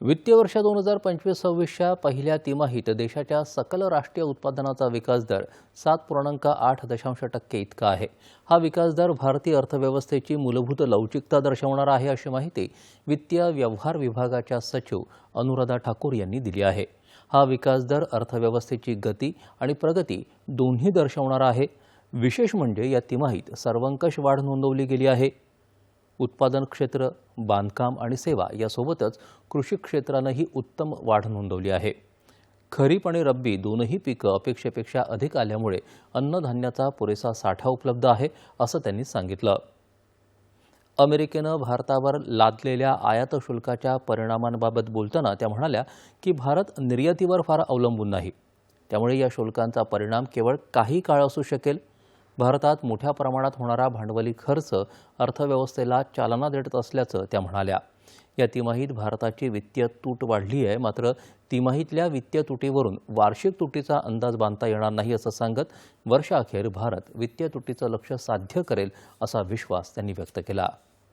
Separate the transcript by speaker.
Speaker 1: वित्तीय वर्ष दोन हजार पंचवीस सव्वीसच्या पहिल्या तिमाहीत देशाच्या सकल राष्ट्रीय उत्पादनाचा विकास दर सात पूर्णांक आठ दशांश टक्के इतका आहे. हा विकास दर भारतीय अर्थव्यवस्थेची मूलभूत लवचिकता दर्शवणारा आहे अशी माहिती वित्तीय व्यवहार विभागाच्या सचिव अनुराधा ठाकूर यांनी दिली आहे. हा विकास दर अर्थव्यवस्थेची गती आणि प्रगती दोन्ही दर्शवणारा आहे. विशेष म्हणजे या तिमाहीत सर्वंकष वाढ नोंदवली गेली आहे. उत्पादन क्षेत्र बांधकाम आणि सेवा यासोबतच कृषी क्षेत्रानंही उत्तम वाढ नोंदवली आहे. खरीप आणि रब्बी दोनही पिकं अपेक्षेपेक्षा अधिक आल्यामुळे अन्नधान्याचा पुरेसा साठा उपलब्ध आहे असं त्यांनी सांगितलं. अमेरिकेनं भारतावर लादलेल्या आयात शुल्काच्या परिणामांबाबत बोलताना त्या म्हणाल्या की भारत निर्यातीवर फार अवलंबून नाही. त्यामुळे या शुल्कांचा परिणाम केवळ काही काळ असू शकेल भारतात मोठ्या प्रमाणात होणारा भांडवली खर्च अर्थव्यवस्थेला चालना देत असल्याचं त्या म्हणाल्या. या तिमाहीत भारताची वित्तीय तूट वाढली आहे मात्र तिमाहीतल्या वित्तीय तुटीवरून वार्षिक तुटीचा अंदाज बांधता येणार नाही असं सांगत वर्षाअखेर भारत वित्तीय तुटीचं लक्ष साध्य करेल असा विश्वास त्यांनी व्यक्त केला.